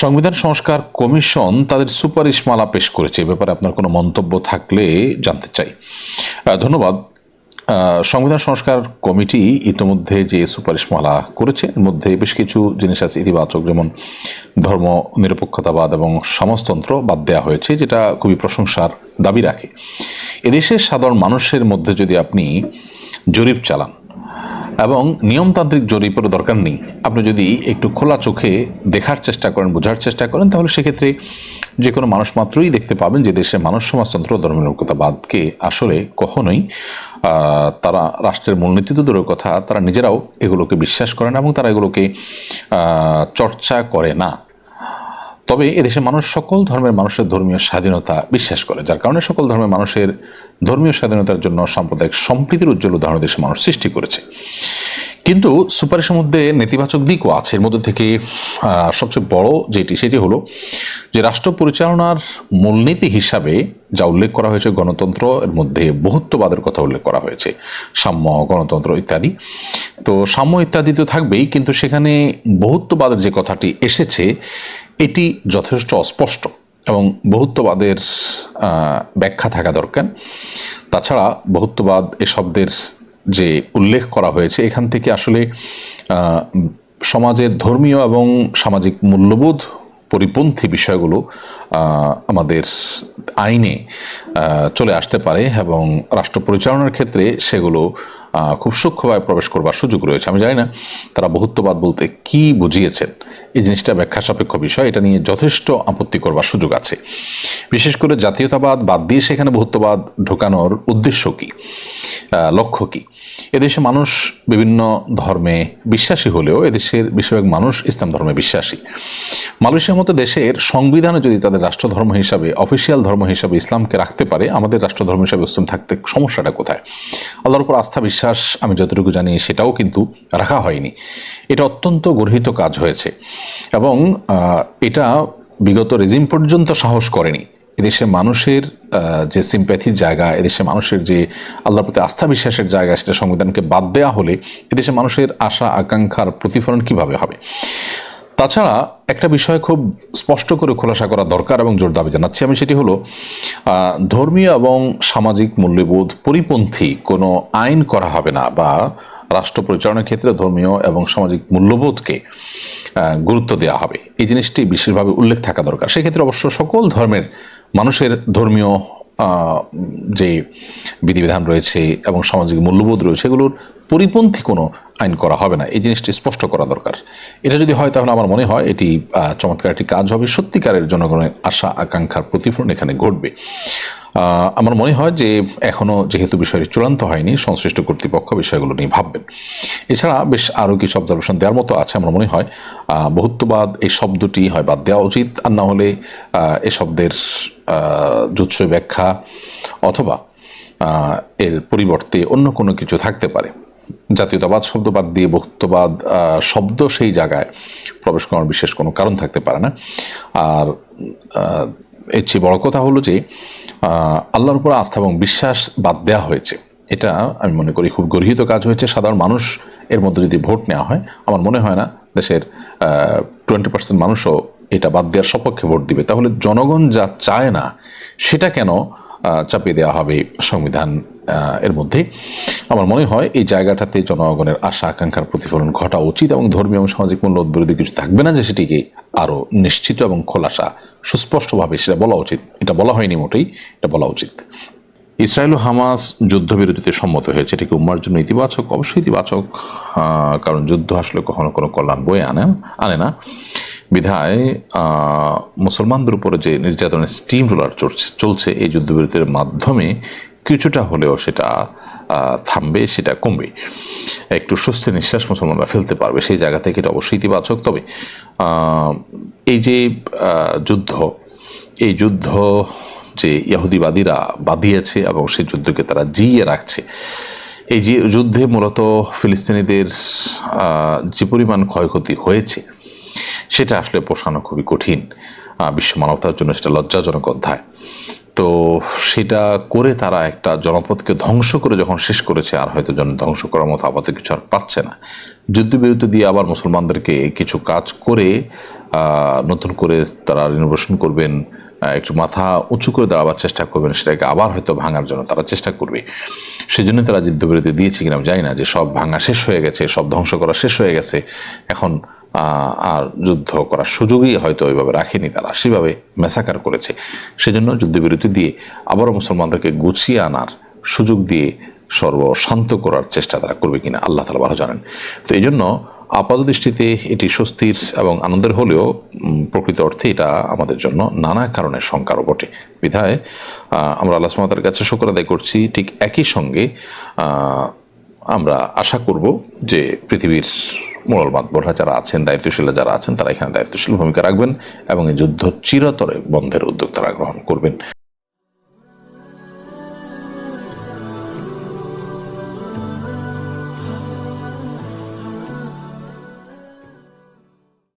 সংবিধান সংস্কার কমিশন তাদের সুপারিশমালা পেশ করেছে। এ ব্যাপারে আপনার কোনো মন্তব্য থাকলে জানতে চাই। ধন্যবাদ। সংবিধান সংস্কার কমিটি ইতিমধ্যে যে সুপারিশমালা করেছে, এর মধ্যে বেশ কিছু জিনিস আছে ইতিবাচক, যেমন ধর্ম নিরপেক্ষতাবাদ এবং সমাজতন্ত্র বাদ দেওয়া হয়েছে, যেটা খুবই প্রশংসার দাবি রাখে। এদেশের সাধারণ মানুষের মধ্যে যদি আপনি জরিপ চালান এবং নিয়মতান্ত্রিক জরিপের দরকার নেই। আপনি যদি একটু খোলা চোখে দেখার চেষ্টা করেন, বোঝার চেষ্টা করেন, তাহলে সেক্ষেত্রে যে কোনো মানুষ মাত্রই দেখতে পাবেন যে দেশে মানুষ, সমাজতন্ত্র, ধর্মনিরপেক্ষতাবাদকে আসলে কখনোই তারা রাষ্ট্রের মূলনীতি তো দূরের কথা, তারা নিজেরাও এগুলোকে বিশ্বাস করেন এবং তারা এগুলোকে চর্চা করে না। তবে এদেশের মানুষ সকল ধর্মের মানুষের ধর্মীয় স্বাধীনতা বিশ্বাস করে, যার কারণে সকল ধর্মের মানুষের ধর্মীয় স্বাধীনতার জন্য সাম্প্রদায়িক সম্প্রীতির উজ্জ্বল উদাহরণ দেশের মানুষ সৃষ্টি করেছে। কিন্তু সুপারিশের মধ্যে নেতিবাচক দিকও আছে। এর মধ্যে থেকে সবচেয়ে বড় যেটি, সেটি হলো যে রাষ্ট্র পরিচালনার মূলনীতি হিসাবে যা উল্লেখ করা হয়েছে, গণতন্ত্র এর মধ্যে বহুত্ববাদের কথা উল্লেখ করা হয়েছে। সাম্য, গণতন্ত্র ইত্যাদি। তো সাম্য ইত্যাদি তো থাকবেই, কিন্তু সেখানে বহুত্ববাদের যে কথাটি এসেছে এটি যথেষ্ট অস্পষ্ট এবং বহুত্ববাদের ব্যাখ্যা থাকা দরকার। তাছাড়া বহুত্ববাদ এ শব্দের যে উল্লেখ করা হয়েছে, এখান থেকে আসলে সমাজের ধর্মীয় এবং সামাজিক মূল্যবোধ পরিপন্থী বিষয়গুলো আমাদের আইনে চলে আসতে পারে এবং রাষ্ট্র পরিচালনার ক্ষেত্রে সেগুলো খুব সূক্ষ্মভাবে প্রবেশ করবার সুযোগ রয়েছে। আমি জানি না তারা বহুত্ববাদ বলতে কি বুঝিয়েছেন। এই জিনিসটা ব্যাখ্যা সাপেক্ষ বিষয়। এটা নিয়ে যথেষ্ট আপত্তি করবার সুযোগ আছে। বিশেষ করে জাতীয়তাবাদ বাদ দিয়ে সেখানে বহুত্ববাদ ঢোকানোর উদ্দেশ্য কি? লক্ষ্য কি? এদেশে মানুষ বিভিন্ন ধর্মে বিশ্বাসী হলেও এদেশের বেশিরভাগ মানুষ ইসলাম ধর্মে বিশ্বাসী। মালয়েশিয়ার মতো দেশের সংবিধানে যদি তাদের রাষ্ট্রধর্ম হিসাবে, অফিসিয়াল ধর্ম হিসাবে ইসলামকে রাখতে পারে, আমাদের রাষ্ট্রধর্ম হিসাবে ইসলাম থাকতে সমস্যাটা কোথায়? আল্লাহর উপর আস্থা, বিশ্বাস, আমি যতটুকু জানি সেটাও কিন্তু রাখা হয়নি। এটা অত্যন্ত গর্হিত কাজ হয়েছে এবং এটা বিগত রেজিম পর্যন্ত সাহস করেনি। এদেশের মানুষের যে সিম্প্যাথির জায়গা, এদেশে মানুষের যে আল্লাহর প্রতি আস্থা বিশ্বাসের জায়গা, সেটা সংবিধানকে বাদ দেওয়া হলে এদেশে মানুষের আশা, আকাঙ্ক্ষার প্রতিফলন কীভাবে হবে? তাছাড়া একটা বিষয় খুব স্পষ্ট করে খোলাসা করা দরকার এবং জোর দাবি জানাচ্ছি আমি, সেটি হলো ধর্মীয় এবং সামাজিক মূল্যবোধ পরিপন্থী কোনো আইন করা হবে না বা রাষ্ট্র পরিচালনার ক্ষেত্রে ধর্মীয় এবং সামাজিক মূল্যবোধকে গুরুত্ব দেওয়া হবে। এই জিনিসটি বিশেষভাবে উল্লেখ থাকা দরকার। সেক্ষেত্রে অবশ্য সকল ধর্মের মানুষের ধর্মীয় যে বিধিবিধান রয়েছে এবং সামাজিক মূল্যবোধ রয়েছে, এগুলোর পরিপন্থী কোনো আইন করা হবে না। এই জিনিসটি স্পষ্ট করা দরকার। এটা যদি হয় তাহলে আমার মনে হয় এটি চমৎকার একটি কাজ হবে। সত্যিকারের জনগণের আশা আকাঙ্ক্ষার প্রতিফলন এখানে ঘটবে। আমার মনে হয় যে এখনও যেহেতু বিষয়টি চূড়ান্ত হয়নি, সংশ্লিষ্ট কর্তৃপক্ষ বিষয়গুলো নিয়ে ভাববেন। এছাড়া বেশ আরও কিছু অবজারভেশন দেওয়ার মতো আছে আমার মনে হয়। বহুত্ববাদ, এই শব্দটি হয় বাদ দেওয়া উচিত। আর না হলে এ শব্দের জুৎসই ব্যাখ্যা অথবা এর পরিবর্তে অন্য কোনো কিছু থাকতে পারে। জাতীয়তাবাদ শব্দ বাদ দিয়ে বহুত্ববাদ শব্দ সেই জায়গায় প্রবেশ করার বিশেষ কোনো কারণ থাকতে পারে না। আর এর চেয়ে বড় কথা হলো যে আল্লাহর উপর আস্থা এবং বিশ্বাস বাদ দেওয়া হয়েছে। এটা আমি মনে করি খুব গর্হিত কাজ হয়েছে। সাধারণ মানুষ এর মধ্যে যদি ভোট নেওয়া হয়, আমার মনে হয় না দেশের টোয়েন্টি পার্সেন্ট মানুষও এটা বাদ দেওয়ার সপক্ষে ভোট দিবে। তাহলে জনগণ যা চায় না, সেটা কেন চাপিয়ে দেওয়া হবে সংবিধান এর মধ্যে। আমার মনে হয় এই জায়গাটাতে জনগণের আশা, আকাঙ্ক্ষার প্রতিফলন ঘটা উচিত এবং ধর্মীয় এবং সামাজিক মূল্য বিরোধী কিছু থাকবে না যে সেটিকে আরও নিশ্চিত এবং খোলাসা, সুস্পষ্টভাবে সেটা বলা উচিত। এটা বলা হয়নি মোটেই, এটা বলা উচিত। ইসরায়েল ও হামাস যুদ্ধবিরতিতে সম্মত হয়েছে। এটিকে উম্মার জন্য ইতিবাচক, অবশ্যই ইতিবাচক কারণ যুদ্ধ আসলে কখনো কোনো কল্যাণ বয়ে আনে আনে না। বিধায় মুসলমানদের উপরে যে নির্যাতনের স্টিম রোলার চলছে এই যুদ্ধবিরতির মাধ্যমে কিছুটা হলেও সেটা থামবে, সেটা কমবে। একটু স্বস্তি নিঃশ্বাস মুসলমানরা ফেলতে পারবে, সেই জায়গা থেকে এটা অবশ্যই ইতিবাচক। তবে এই যে যুদ্ধ, এই যুদ্ধ যে ইহুদিবাদীরা বাঁধিয়েছে এবং সেই যুদ্ধকে তারা জিয়ে রাখছে, এই যে যুদ্ধে মূলত ফিলিস্তিনিদের যে পরিমাণ ক্ষয়ক্ষতি হয়েছে, সেটা আসলে পোষানো খুবই কঠিন বিশ্ব মানবতার জন্য সেটা লজ্জাজনক অধ্যায়। তো সেটা করে তারা একটা জনপদকে ধ্বংস করে যখন শেষ করেছে, আর হয়তো জন, ধ্বংস করার মতো আপাতত কিছু আর পাচ্ছে না। যুদ্ধবিরতি দিয়ে আবার মুসলমানদেরকে কিছু কাজ করে নতুন করে তারা রিনোভেশন করবেন একটু মাথা উঁচু করে দাঁড়াবার চেষ্টা করবেন, সেটাকে আবার হয়তো ভাঙার জন্য তারা চেষ্টা করবে। সেজন্য তারা যুদ্ধবিরতি দিয়েছে কিনা আমি জানি না, যে সব ভাঙা শেষ হয়ে গেছে, সব ধ্বংস করা শেষ হয়ে গেছে। এখন আর যুদ্ধ করার সুযোগই হয়তো ওইভাবে রাখেনি তারা। সেভাবে মেসাকার করেছে। সেজন্য যুদ্ধবিরতি দিয়ে আবারও মুসলমানদেরকে গুছিয়ে আনার সুযোগ দিয়ে সর্বশান্ত করার চেষ্টা তারা করবে কিনা আল্লাহ তালা ভালো জানেন। তো এই জন্য আপাত দৃষ্টিতে এটি স্বস্তির এবং আনন্দের হলেও প্রকৃত অর্থে এটা আমাদের জন্য নানা কারণে শঙ্কারও বটে। বিধায় আমরা আল্লাহ সুমাতার কাছে শকর আদায় করছি। ঠিক একই সঙ্গে আমরা আশা করব যে পৃথিবীর মোড়ল মাতবররা যারা আছেন, দায়িত্বশীলরা যারা আছেন, তারা এখানে দায়িত্বশীল ভূমিকা রাখবেন এবং এই যুদ্ধ চিরতরে বন্ধের উদ্যোগ তারা গ্রহণ করবেন।